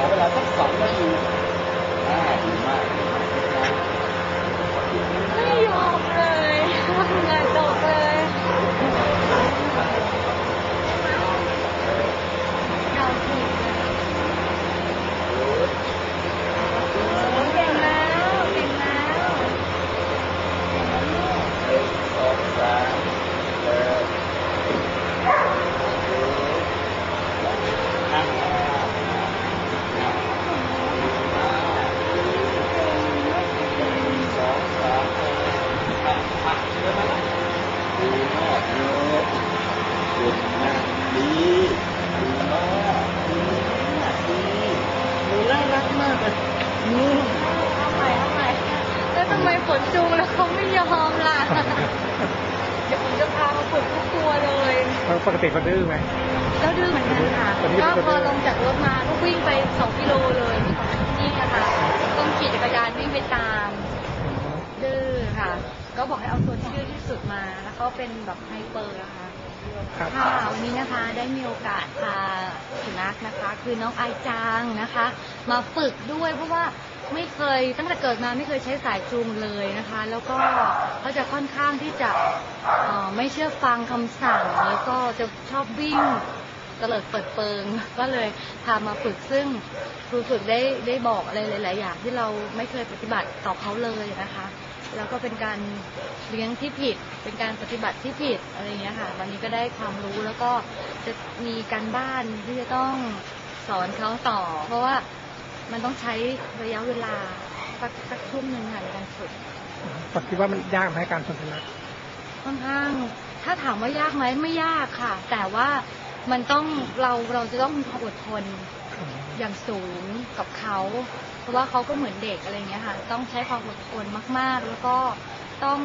ขอเวลาสักสองนาทีอ่าดีมากดีมากนะ ไม่ยอมเลยทำงานจบเลยเราผิดเก่งแล้วเก่งแล้วเก่งแล้วลูก หนึ่งสองสามเดินนั่งแล้วนั่งดีมากหนึ่งสองสามปักปักเดินมาแล้วดีมากเยอะหยุด นะดีดีมากดีมากดีหนูน่ารักมากเลยหนูเอาใหม่เอาใหม่แล้วทำไมฝนจูงแล้วเขาไม่ยอมล่ะ เดี๋ยวผมจะพาเขาฝึกทุกตัวเลยแล้วปกติเขาดื้อไหมเจ้าดื้อเหมือนกันค่ะวันนี้ก็เป็นพตัวอดื้อลงจากรถมาก็วิ่งไปสองกิโลเลยนี่อะค่ะต้องขี่จักรยานวิ่งไปตามดื้อค่ะ ก็บอกให้เอาตัวที่ดื้อที่สุดมา แล้วเขาเป็นแบบไฮเปอร์นะคะ ครับค่ะวันนี้นะคะได้มีโอกาสพาสุนัขนะคะ คือน้องไอจางนะคะ มาฝึกด้วยเพราะว่าไม่เคยตั้งแต่เกิดมาไม่เคยใช้สายจูงเลยนะคะ แล้วก็เขาจะค่อนข้างที่จะเอ่อไม่เชื่อฟังคำสั่งแล้วก็จะชอบวิ่งเตลิดเปิดเปิง ก็เลยพามาฝึกซึ่งครูฝึกได้ได้บอกอะไรหลาย ๆ อย่างที่เราไม่เคยปฏิบัติต่อเขาเลยนะคะ แล้วก็เป็นการเลี้ยงที่ผิด เป็นการปฏิบัติที่ผิดอะไรอย่างเงี้ยค่ะ วันนี้ก็ได้ความรู้แล้วก็จะมีการบ้านที่จะต้องสอนเขาต่อ เพราะว่ามันต้องใช้ระยะเวลาสักสักชั่วโมงหนึ่งค่ะในการฝึกผมคิดว่ามันยากไหมการสนทนาค่อนข้าง ถ้าถามว่ายากไหมไม่ยากค่ะ แต่ว่ามันต้องเราเราจะต้องมีความอดทน อย่างสูงกับเขา เพราะว่าเขาก็เหมือนเด็กอะไรเงี้ยค่ะ ต้องใช้ความอดทนมาก ๆ แล้วก็ต้อง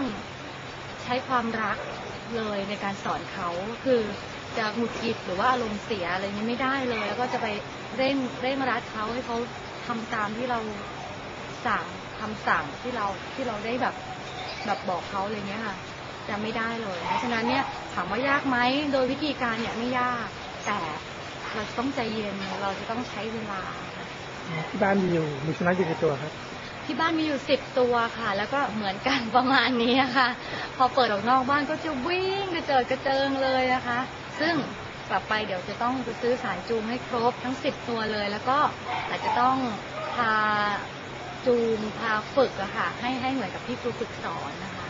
ใช้ความรักเลยในการสอนเขาคือจะหงุดหงิดหรือว่าอารมณ์เสียอะไรเงี้ยไม่ได้เลย แล้วก็จะไปเร่งเร่งรัดเขาให้เขาทำตามที่เราสั่งคำสั่งที่เราที่เราได้แบบแบบบอกเขาอะไรเงี้ยค่ะจะไม่ได้เลย เพราะฉะนั้นเนี่ยถามว่ายากไหมโดยวิธีการเนี่ยไม่ยากแต่ เราจะต้องใจเย็นเราจะต้องใช้เวลาที่บ้านมีอยู่มีสุนัขอยู่กี่ตัวครับ ที่บ้านมีอยู่สิบตัวค่ะ แล้วก็เหมือนกันประมาณนี้ค่ะ พอเปิดออกนอกบ้านก็จะวิ่งกระเจิดกระเจิงเลยนะคะ ซึ่งกลับไปเดี๋ยวจะต้องไปซื้อสายจูงให้ครบทั้งสิบตัวเลย แล้วก็อาจจะต้องพาจูงพาฝึกอะค่ะ ให้ให้เหมือนกับที่ครูฝึกสอนนะคะ